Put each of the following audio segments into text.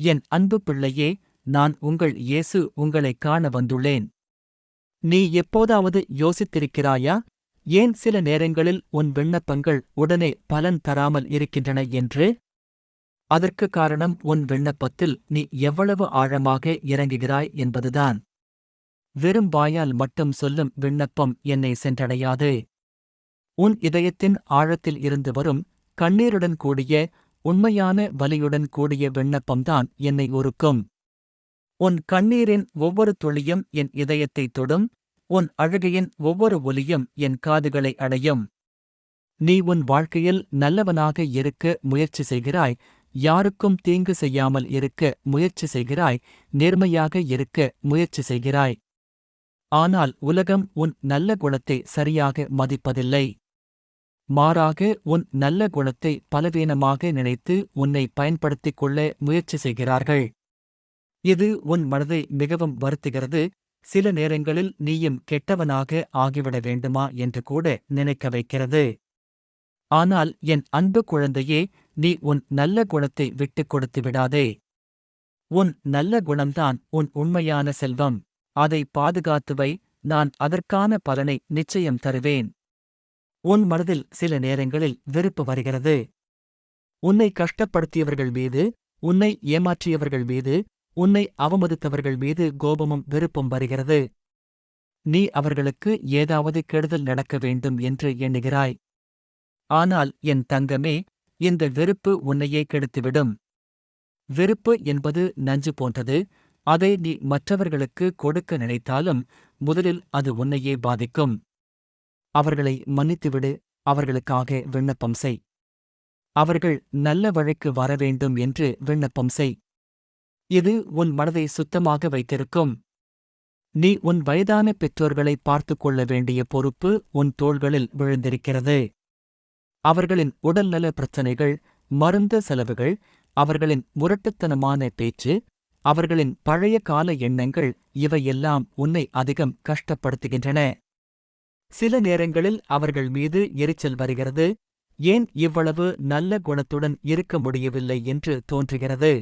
என் அன்பு பிள்ளையே நான் உங்கள் இயேசு உங்களைக் காண வந்துள்ளேன். நீ எப்போதாவது யோசித்திருக்கிறாயா? ஏன் சில நேரங்களில் உன் விண்ணப்பங்கள் உடனே பலன் தராமல் இருக்கின்றன என்று? அதற்கு காரணம் உன் விண்ணப்பத்தில் நீ எவ்வளவு ஆழமாக இறங்குகிறாய் என்பதுதான். வெறும் வாயால் மட்டும் சொல்லும் விண்ணப்பம் என்னை சென்றடையாது. உன் இதயத்தின் ஆழத்தில் இருந்து வரும் கண்ணீருடன் கூடிய உண்மையான வலியுடன் கூடிய விண்ணப்பம்தான் என்னை உருக்கும். உன் கண்ணீரின் ஒவ்வொரு துளியும் என் இதயத்தை தொடும். உன் அழுகையின் ஒவ்வொரு ஒலியும் என் காதுகளை அடையும். நீ உன் வாழ்க்கையில் நல்லவனாக இருக்க முயற்சி செய்கிறாய். யாருக்கும் தீங்கு செய்யாமல் இருக்க முயற்சி செய்கிறாய். நேர்மையாக இருக்க முயற்சி செய்கிறாய். ஆனால் உலகம் உன் நல்ல குணத்தை சரியாக மதிப்பதில்லை. மாறாக உன் நல்ல குணத்தை பலவீனமாக நினைத்து உன்னை பயன்படுத்திக் கொள்ள முயற்சி செய்கிறார்கள். இது உன் மனதை மிகவும் வருத்துகிறது. சில நேரங்களில் நீயும் கெட்டவனாக ஆகிவிட வேண்டுமா என்று கூட நினைக்க வைக்கிறது. ஆனால் என் அன்பு குழந்தையே நீ உன் நல்ல குணத்தை விட்டுக் கொடுத்து விடாதே. உன் நல்ல குணம்தான் உன் உண்மையான செல்வம். அதை பாதுகாத்து வை நான் அதற்கான பலனை நிச்சயம் தருவேன். உன் மனதில் சில நேரங்களில் வெறுப்பு வருகிறது. உன்னை கஷ்டப்படுத்தியவர்கள் மீது உன்னை ஏமாற்றியவர்கள் மீது உன்னை அவமதித்தவர்கள் மீது கோபமும் வெறுப்பும் வருகிறது. நீ அவர்களுக்கு ஏதாவது கெடுதல் நடக்க வேண்டும் என்று எண்ணுகிறாய். ஆனால் என் தங்கமே இந்த வெறுப்பு உன்னையே கெடுத்துவிடும். வெறுப்பு என்பது நஞ்சு போன்றது. அதை நீ மற்றவர்களுக்கு கொடுக்க நினைத்தாலும் முதலில் அது உன்னையே பாதிக்கும். அவர்களை மன்னித்துவிடு அவர்களுக்காக விண்ணப்பம் செய். அவர்கள் நல்ல வழிக்கு வர வேண்டும் என்று விண்ணப்பம் செய். இது உன் மனதை சுத்தமாக வைத்திருக்கும். நீ உன் வயதான பெற்றோர்களை பார்த்துக் கொள்ள வேண்டிய பொறுப்பு உன் தோள்களில் விழுந்திருக்கிறது. அவர்களின் உடல்நல பிரச்சனைகள் மருந்து செலவுகள் அவர்களின் முரட்டுத்தனமான பேச்சு அவர்களின் பழைய கால எண்ணங்கள் இவையெல்லாம் உன்னை அதிகம் கஷ்டப்படுத்துகின்றன. சில நேரங்களில் அவர்கள் மீது எரிச்சல் வருகிறது. ஏன் இவ்வளவு நல்ல குணத்துடன் இருக்க முடியவில்லை என்று தோன்றுகிறது.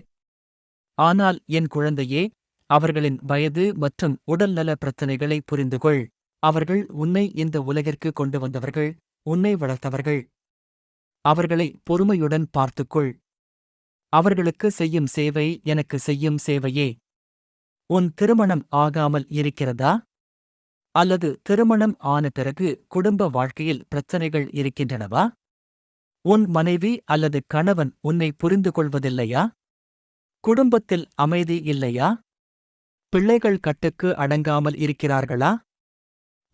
ஆனால் என் குழந்தையே அவர்களின் வயது மற்றும் உடல்நல பிரச்சினைகளை புரிந்துகொள். அவர்கள் உன்னை இந்த உலகிற்கு கொண்டு வந்தவர்கள் உன்னை வளர்த்தவர்கள். அவர்களை பொறுமையுடன் பார்த்துக்கொள். அவர்களுக்கு செய்யும் சேவை எனக்கு செய்யும் சேவையே. உன் திருமணம் ஆகாமல் இருக்கிறதா? அல்லது திருமணம் ஆன பிறகு குடும்ப வாழ்க்கையில் பிரச்சனைகள் இருக்கின்றனவா? உன் மனைவி அல்லது கணவன் உன்னை புரிந்து கொள்வதில்லையா? குடும்பத்தில் அமைதி இல்லையா? பிள்ளைகள் கட்டுக்கு அடங்காமல் இருக்கிறார்களா?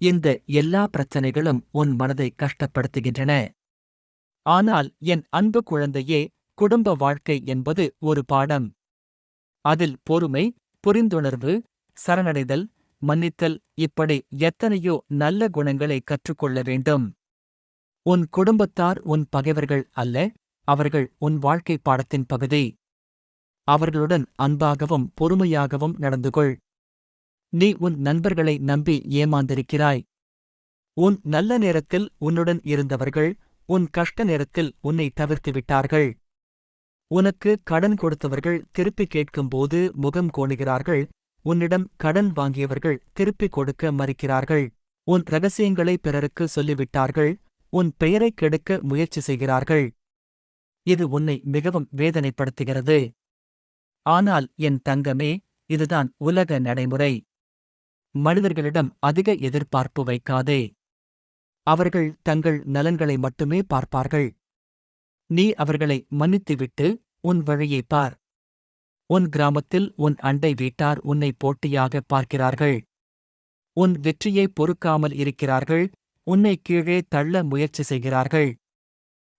இந்த எல்லா பிரச்சனைகளும் உன் மனதை கஷ்டப்படுத்துகின்றன. ஆனால் என் அன்பு குழந்தையே குடும்ப வாழ்க்கை என்பது ஒரு பாடம். அதில் பொறுமை புரிந்துணர்வு சரணடைதல் மன்னித்தல் இப்படி எத்தனையோ நல்ல குணங்களை கற்றுக்கொள்ள வேண்டும். உன் குடும்பத்தார் உன் பகைவர்கள் அல்ல அவர்கள் உன் வாழ்க்கை பாடத்தின் பகுதி. அவர்களுடன் அன்பாகவும் பொறுமையாகவும் நடந்து கொள் நீ உன் நண்பர்களை நம்பி ஏமாந்திருக்கிறாய். உன் நல்ல நேரத்தில் உன்னுடன் இருந்தவர்கள் உன் கஷ்ட நேரத்தில் உன்னை தவிர்த்து விட்டார்கள். உனக்கு கடன் கொடுத்தவர்கள் திருப்பி கேட்கும்போது முகம் கோணுகிறார்கள் உன்னிடம் கடன் வாங்கியவர்கள் திருப்பிக் கொடுக்க மறுக்கிறார்கள். உன் ரகசியங்களை பிறருக்கு சொல்லிவிட்டார்கள். உன் பெயரைக் கெடுக்க முயற்சி செய்கிறார்கள். இது உன்னை மிகவும் வேதனைப்படுத்துகிறது. ஆனால் என் தங்கமே இதுதான் உலக நடைமுறை. மனிதர்களிடம் அதிக எதிர்பார்ப்பு வைக்காதே. அவர்கள் தங்கள் நலன்களை மட்டுமே பார்ப்பார்கள். நீ அவர்களை மன்னித்துவிட்டு உன் வழியைப் பார். உன் கிராமத்தில் உன் அண்டை வீட்டார் உன்னை போட்டியாக பார்க்கிறார்கள். உன் வெற்றியை பொறுக்காமல் இருக்கிறார்கள். உன்னை கீழே தள்ள முயற்சி செய்கிறார்கள்.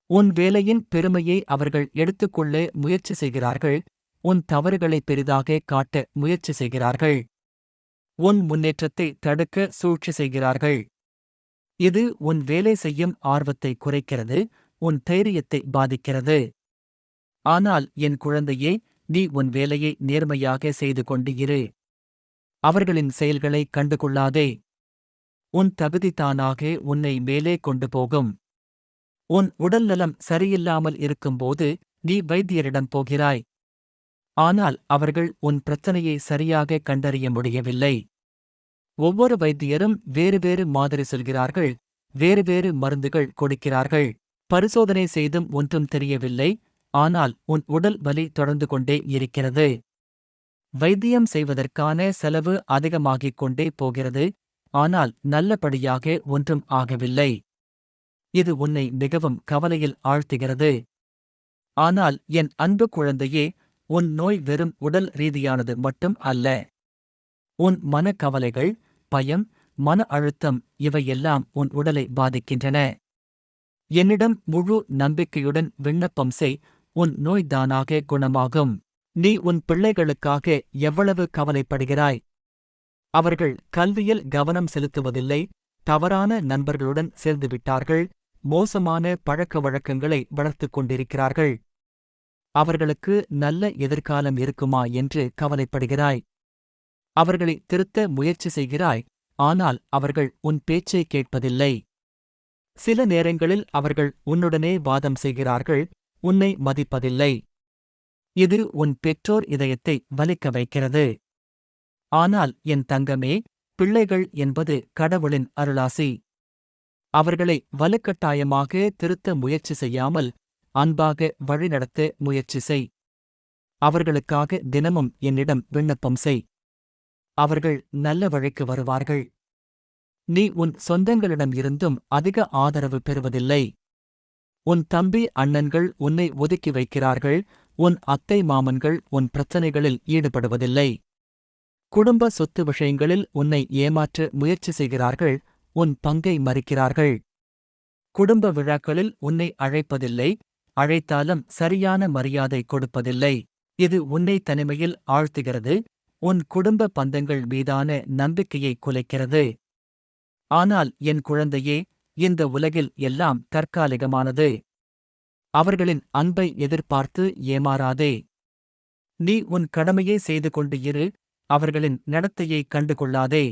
உன் வேலையின் பெருமையை அவர்கள் எடுத்துக்கொள்ள முயற்சி செய்கிறார்கள். உன் தவறுகளை பெரிதாக காட்ட முயற்சி செய்கிறார்கள். உன் முன்னேற்றத்தை தடுக்க சூழ்ச்சி செய்கிறார்கள். இது உன் வேலை செய்யும் ஆர்வத்தை குறைக்கிறது. உன் தைரியத்தை பாதிக்கிறது. ஆனால் என் குழந்தையே நீ உன் வேலையை நேர்மையாக செய்து கொண்டு இரு அவர்களின் செயல்களை கண்டுகொள்ளாதே. உன் தகுதி தானாக உன்னை மேலே கொண்டு போகும். உன் உடல்நலம் சரியில்லாமல் இருக்கும்போது நீ வைத்தியரிடம் போகிறாய். ஆனால் அவர்கள் உன் பிரச்சனையை சரியாக கண்டறிய முடியவில்லை. ஒவ்வொரு வைத்தியரும் வேறு வேறு மாதிரி சொல்கிறார்கள். வேறு வேறு மருந்துகள் கொடுக்கிறார்கள். பரிசோதனை செய்தும் ஒன்றும் தெரியவில்லை. ஆனால் உன் உடல் வலி தொடர்ந்து கொண்டே இருக்கிறது. வைத்தியம் செய்வதற்கான செலவு அதிகமாகிக் கொண்டே போகிறது. ஆனால் நல்லபடியாக ஒன்றும் ஆகவில்லை. இது உன்னை மிகவும் கவலையில் ஆழ்த்துகிறது. ஆனால் என் அன்பு குழந்தையே உன் நோய் வெறும் உடல் ரீதியானது மட்டும் அல்ல. உன் மனக்கவலைகள் பயம் மன அழுத்தம் இவையெல்லாம் உன் உடலை பாதிக்கின்றன. என்னிடம் முழு நம்பிக்கையுடன் விண்ணப்பம் செய். உன் நோய்தானாக குணமாகும். நீ உன் பிள்ளைகளுக்காக எவ்வளவு கவலைப்படுகிறாய்? அவர்கள் கல்வியில் கவனம் செலுத்துவதில்லை. தவறான நண்பர்களுடன் சேர்ந்துவிட்டார்கள். மோசமான பழக்க வழக்கங்களை வளர்த்துக் கொண்டிருக்கிறார்கள். அவர்களுக்கு நல்ல எதிர்காலம் இருக்குமா என்று கவலைப்படுகிறாய். அவர்களை திருத்த முயற்சி செய்கிறாய். ஆனால் அவர்கள் உன் பேச்சை கேட்பதில்லை. சில நேரங்களில் அவர்கள் உன்னுடனே வாதம் செய்கிறார்கள். உன்னை மதிப்பதில்லை. இது உன் பெற்றோர் இதயத்தை வலிக்க வைக்கிறது. ஆனால் என் தங்கமே பிள்ளைகள் என்பது கடவுளின் அருளாசி. அவர்களை வலுக்கட்டாயமாக திருத்த முயற்சி செய்யாமல் அன்பாக வழிநடத்த முயற்சி செய். அவர்களுக்காக தினமும் என்னிடம் விண்ணப்பம் செய். அவர்கள் நல்ல வழிக்கு வருவார்கள். நீ உன் சொந்தங்களிடம் இருந்தும் அதிக ஆதரவு பெறுவதில்லை. உன் தம்பி அண்ணன்கள் உன்னை ஒதுக்கி வைக்கிறார்கள் உன் அத்தை மாமன்கள் உன் பிரச்சனைகளில் ஈடுபடுவதில்லை. குடும்ப சொத்து விஷயங்களில் உன்னை ஏமாற்ற முயற்சி செய்கிறார்கள் உன் பங்கை மறிக்கிறார்கள். குடும்ப விழாக்களில் உன்னை அழைப்பதில்லை அழைத்தாலும் சரியான மரியாதை கொடுப்பதில்லை. இது உன்னை தனிமையில் ஆழ்த்துகிறது உன் குடும்ப பந்தங்கள் மீதான நம்பிக்கையை குலைக்கிறது. ஆனால் என் குழந்தையே இந்த உலகில் எல்லாம் தற்காலிகமானது. அவர்களின் அன்பை எதிர்பார்த்து ஏமாறாதே. நீ உன் கடமையை செய்து கொண்டு இரு அவர்களின் நடத்தையை கண்டுகொள்ளாதே.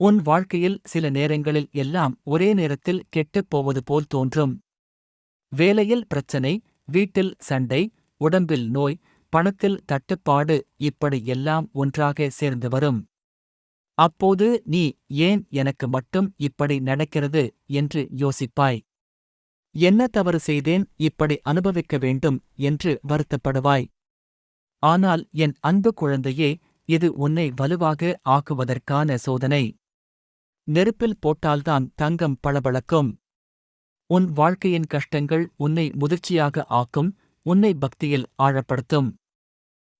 உன் வாழ்க்கையில் சில நேரங்களில் எல்லாம் ஒரே நேரத்தில் கெட்டுப் போவது போல் தோன்றும். வேலையில் பிரச்சனை வீட்டில் சண்டை உடம்பில் நோய் பணத்தில் தட்டுப்பாடு இப்படி எல்லாம் ஒன்றாக சேர்ந்து வரும். அப்போது நீ ஏன் எனக்கு மட்டும் இப்படி நடக்கிறது என்று யோசிப்பாய்? என்ன தவறு செய்தேன் இப்படி அனுபவிக்க வேண்டும் என்று வருத்தப்படுவாய்? ஆனால் என் அன்பு குழந்தையே இது உன்னை வலுவாக ஆக்குவதற்கான சோதனை. நெருப்பில் போட்டால்தான் தங்கம் பளபளக்கும். உன் வாழ்க்கையின் கஷ்டங்கள் உன்னை முதிர்ச்சியாக ஆக்கும் உன்னை பக்தியில் ஆழப்படுத்தும்.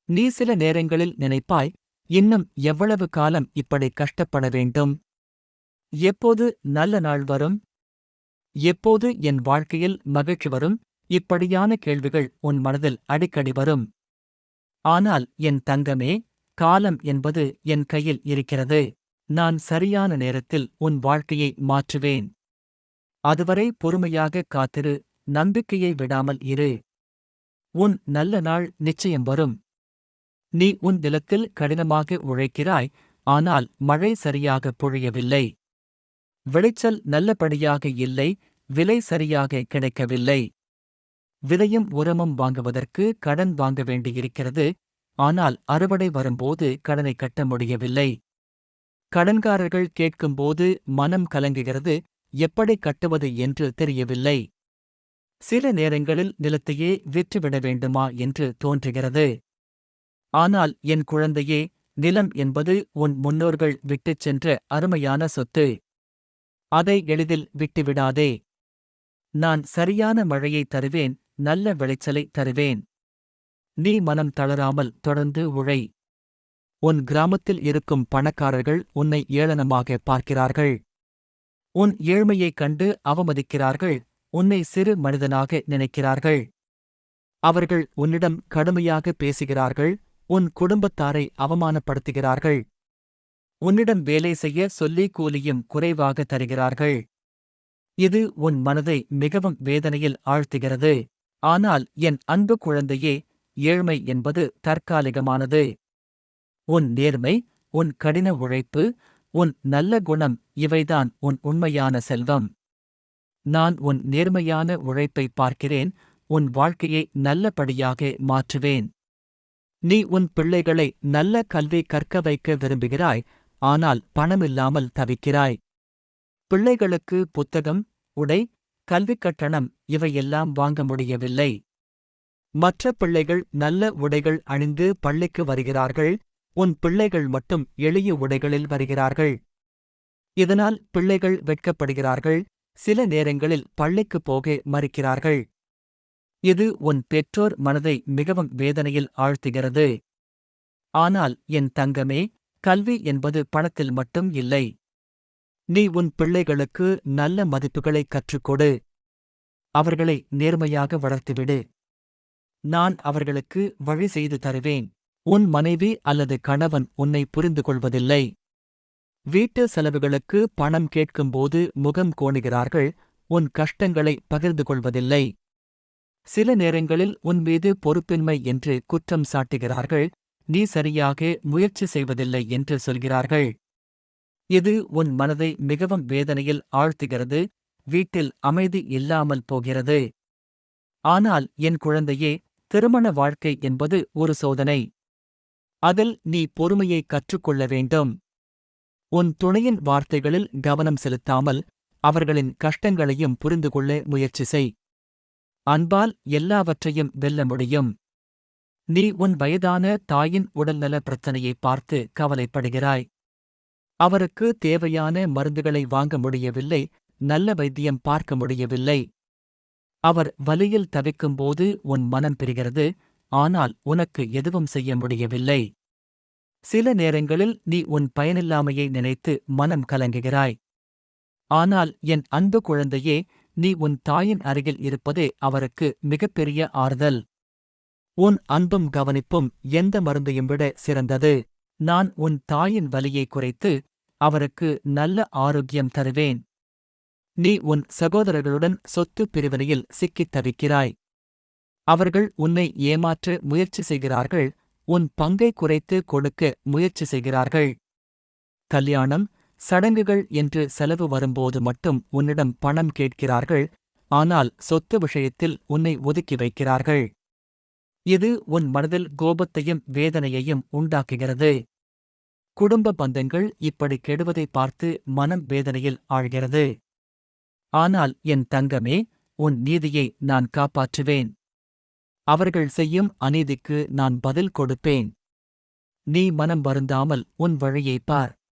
நீ சில நேரங்களில் நினைப்பாய் இன்னும் எவ்வளவு காலம் இப்படி கஷ்டப்பட வேண்டும்? எப்போது நல்ல நாள் வரும்? எப்போது என் வாழ்க்கையில் மகிழ்ச்சி வரும்? இப்படியான கேள்விகள் உன் மனதில் அடிக்கடி வரும். ஆனால் என் தங்கமே காலம் என்பது என் கையில் இருக்கிறது. நான் சரியான நேரத்தில் உன் வாழ்க்கையை மாற்றுவேன். அதுவரை பொறுமையாக காத்திரு நம்பிக்கையை விடாமல் இரு. உன் நல்ல நாள் நிச்சயம் வரும். நீ உன் நிலத்தில் கடினமாக உழைக்கிறாய் ஆனால் மழை சரியாக பொழியவில்லை. விளைச்சல் நல்லபடியாக இல்லை விலை சரியாக கிடைக்கவில்லை. விலையும் உரமும் வாங்குவதற்கு கடன் வாங்க வேண்டியிருக்கிறது ஆனால் அறுவடை வரும்போது கடனை கட்ட முடியவில்லை. கடன்காரர்கள் கேட்கும்போது மனம் கலங்குகிறது எப்படி கட்டுவது என்று தெரியவில்லை. சில நேரங்களில் நிலத்தையே விற்றுவிட வேண்டுமா என்று தோன்றுகிறது. ஆனால் என் குழந்தையே நிலம் என்பது உன் முன்னோர்கள் விட்டுச் சென்ற அருமையான சொத்து. அதை எளிதில் விட்டுவிடாதே. நான் சரியான மழையை தருவேன் நல்ல விளைச்சலை தருவேன். நீ மனம் தளராமல் தொடர்ந்து உழை. உன் கிராமத்தில் இருக்கும் பணக்காரர்கள் உன்னை ஏளனமாக பார்க்கிறார்கள். உன் ஏழ்மையைக் கண்டு அவமதிக்கிறார்கள் உன்னை சிறு மனிதனாக நினைக்கிறார்கள். அவர்கள் உன்னிடம் கடுமையாக பேசுகிறார்கள் உன் குடும்பத்தாரை அவமானப்படுத்துகிறார்கள். உன்னிடம் வேலை செய்ய சொல்லி கூலியும் குறைவாக தருகிறார்கள். இது உன் மனதை மிகவும் வேதனையில் ஆழ்த்துகிறது. ஆனால் என் அன்பு குழந்தையே ஏழ்மை என்பது தற்காலிகமானது. உன் நேர்மை உன் கடின உழைப்பு உன் நல்ல குணம் இவைதான் உன் உண்மையான செல்வம். நான் உன் நேர்மையான உழைப்பை பார்க்கிறேன் உன் வாழ்க்கையை நல்லபடியாக மாற்றுவேன். நீ உன் பிள்ளைகளை நல்ல கல்வி கற்க வைக்க விரும்புகிறாய் ஆனால் பணமில்லாமல் தவிக்கிறாய். பிள்ளைகளுக்கு புத்தகம் உடை கல்விக் கட்டணம் இவையெல்லாம் வாங்க முடியவில்லை. மற்ற பிள்ளைகள் நல்ல உடைகள் அணிந்து பள்ளிக்கு வருகிறார்கள் உன் பிள்ளைகள் மட்டும் எளிய உடைகளில் வருகிறார்கள். இதனால் பிள்ளைகள் வெட்கப்படுகிறார்கள் சில நேரங்களில் பள்ளிக்குப் போக மறுக்கிறார்கள். இது உன் பெற்றோர் மனதை மிகவும் வேதனையில் ஆழ்த்துகிறது? ஆனால் என் தங்கமே கல்வி என்பது பணத்தில் மட்டும் இல்லை. நீ உன் பிள்ளைகளுக்கு நல்ல மதிப்புகளை கற்றுக்கொடு. அவர்களை நேர்மையாக வளர்த்துவிடு. நான் அவர்களுக்கு வழி செய்து தருவேன். உன் மனைவி அல்லது கணவன் உன்னை புரிந்து கொள்வதில்லை வீட்டு செலவுகளுக்கு பணம் கேட்கும்போது முகம் கோணுகிறார்கள். உன் கஷ்டங்களை பகிர்ந்து கொள்வதில்லை சில நேரங்களில் உன் மீது பொறுப்பின்மை என்று குற்றம் சாட்டுகிறார்கள். நீ சரியாக முயற்சி செய்வதில்லை என்று சொல்கிறார்கள். இது உன் மனதை மிகவும் வேதனையில் ஆழ்த்துகிறது. வீட்டில் அமைதி இல்லாமல் போகிறது. ஆனால் என் குழந்தையே திருமண வாழ்க்கை என்பது ஒரு சோதனை. அதில் நீ பொறுமையை கற்றுக்கொள்ள வேண்டும். உன் துணையின் வார்த்தைகளில் கவனம் செலுத்தாமல் அவர்களின் கஷ்டங்களையும் புரிந்து கொள்ள முயற்சி செய். அன்பால் எல்லாவற்றையும் வெல்ல முடியும். நீ உன் வயதான தாயின் உடல்நல பிரச்சனையை பார்த்து கவலைப்படுகிறாய். அவருக்கு தேவையான மருந்துகளை வாங்க முடியவில்லை நல்ல வைத்தியம் பார்க்க முடியவில்லை. அவர் வலியில் தவிக்கும்போது உன் மனம் பிரிகிறது ஆனால் உனக்கு எதுவும் செய்ய முடியவில்லை. சில நேரங்களில் நீ உன் பயனில்லாமையை நினைத்து மனம் கலங்குகிறாய். ஆனால் என் அன்பு குழந்தையே நீ உன் தாயின் அருகில் இருப்பதே அவருக்கு மிகப்பெரிய ஆறுதல். உன் அன்பும் கவனிப்பும் எந்த மருந்தையும் விட சிறந்தது. நான் உன் தாயின் வலியை குறைத்து அவருக்கு நல்ல ஆரோக்கியம் தருவேன். நீ உன் சகோதரர்களுடன் சொத்து பிரிவினையில் சிக்கித் தவிக்கிறாய். அவர்கள் உன்னை ஏமாற்ற முயற்சி செய்கிறார்கள். உன் பங்கை குறைத்து கொடுக்க முயற்சி செய்கிறார்கள். கல்யாணம் சடங்குகள் என்று செலவு வரும்போது மட்டும் உன்னிடம் பணம் கேட்கிறார்கள் ஆனால் சொத்து விஷயத்தில் உன்னை ஒதுக்கி வைக்கிறார்கள். இது உன் மனதில் கோபத்தையும் வேதனையையும் உண்டாக்குகிறது. குடும்ப பந்தங்கள் இப்படி கெடுவதை பார்த்து மனம் வேதனையில் ஆழ்கிறது. ஆனால் என் தங்கமே உன் நீதியை நான் காப்பாற்றுவேன். அவர்கள் செய்யும் அநீதிக்கு நான் பதில் கொடுப்பேன். நீ மனம் வருந்தாமல் உன் வழியைப் பார்.